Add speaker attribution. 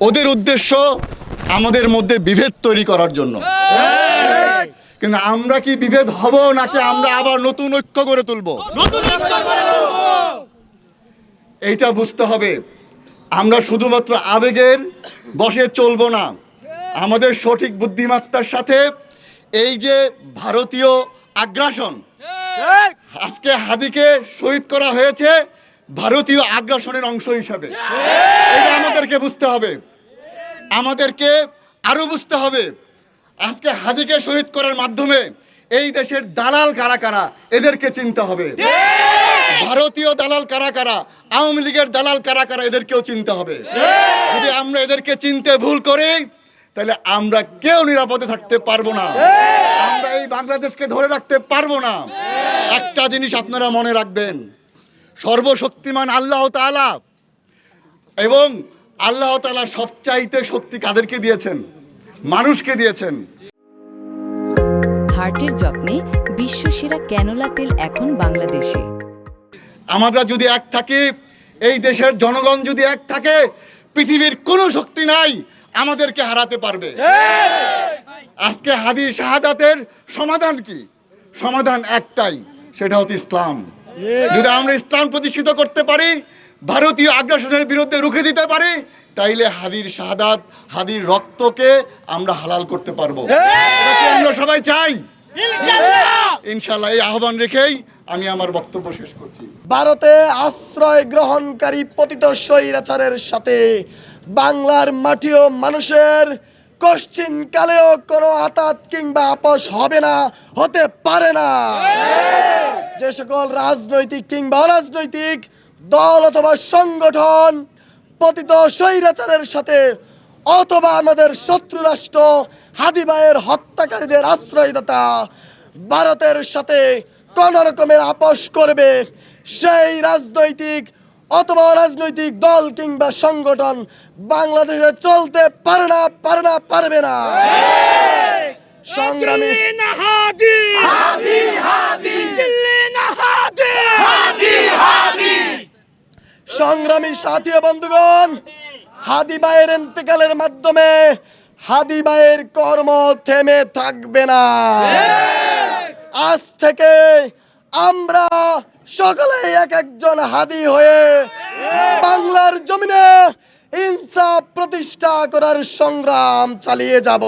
Speaker 1: ওদের উদ্দেশ্য আমাদের মধ্যে বিভেদ তৈরি করার জন্য। কিন্তু আমরা কি বিভেদ হব নাকি আমরা আবার নতুন ঐক্য করে তুলব? এইটা বুঝতে হবে। আমরা শুধুমাত্র আবেগের বসে চলব না। আমাদের সঠিক বুদ্ধিমত্তার সাথে এই যে ভারতীয় আগ্রাসন আজকে হাদিকে শহীদ করা হয়েছে ভারতীয় আগ্রাসনের অংশ হিসাবে। এটা আমাদেরকে বুঝতে হবে। আমাদেরকে আরও বুঝতে হবে। আজকে হাদিকে শহীদ করার মাধ্যমে এই দেশের দালাল কারা কারা এদেরকে চিনতে হবে। ভারতীয় দালাল কারা কারা আওয়ামী লীগের দালাল কারা কারা এদেরকেও চিনতে হবে। যদি আমরা এদেরকে চিনতে ভুল করি তাহলে আমরা কেউ নিরাপদে থাকতে পারব না। এই বাংলাদেশকে ধরে রাখতে পারব না। একটা জিনিস আপনারা মনে রাখবেন সর্বশক্তিমান আল্লাহ তাআলা এবং আল্লাহ তাআলা সবচাইতে শক্তি কাদেরকে দিয়েছেন? মানুষকে দিয়েছেন।
Speaker 2: হার্টের যত্নে বিশ্বসেরা ক্যানোলা তেল এখন বাংলাদেশে।
Speaker 1: আমরা যদি এক থাকি এই দেশের জনগণ যদি এক থাকে পৃথিবীর কোনো শক্তি নাই। আমাদেরকে হারাতে পারবে। আজকে হাদির শাহাদাতের সমাধান কি? সমাধান একটাই সেটা হচ্ছে ইসলাম। যদি আমরা ইসলাম প্রতিষ্ঠিত করতে পারি ভারতীয় আগ্রাসনের বিরুদ্ধে রুখে দিতে পারি তাইলে হাদির শাহাদাত হাদির রক্তকে আমরা হালাল করতে পারব। আমরা সবাই চাই? ইনশাল্লাহ এই আহ্বান রেখেই আমি আমার বক্তব্য শেষ করছি।
Speaker 3: ভারতে আশ্রয় গ্রহণকারী পতিত স্বৈরাচারের সাথে বাংলার মাটি ও মানুষের। কশ্চিন কালেও কোনো আতাত কিংবা আপোষ হবে না, হতে পারে না। যে সকল রাজনৈতিক কিংবা অরাজনৈতিক দল অথবা সংগঠন পতিত স্বৈরাচারের সাথে অথবা আমাদের শত্রু রাষ্ট্র হাদিবায়ের হত্যাকারীদের আশ্রয়দাতা ভারতের সাথে কোন রকমের আপোষ করবে সেই রাজনৈতিক অথবা রাজনৈতিক দল কিংবা সংগঠন বাংলাদেশে চলতে পারে না পারে না পারবে না। সংগ্রামী সংগ্রামী সাথী ও বন্ধুগণ হাদি ভাইয়ের ইন্তেকালের মাধ্যমে হাদি ভাইয়ের কর্ম থেমে থাকবে না। আজ থেকে আমরা সকলে এক একজন হাদি হয়ে বাংলার জমিনে ইনসাফ প্রতিষ্ঠা করার সংগ্রাম চালিয়ে যাব।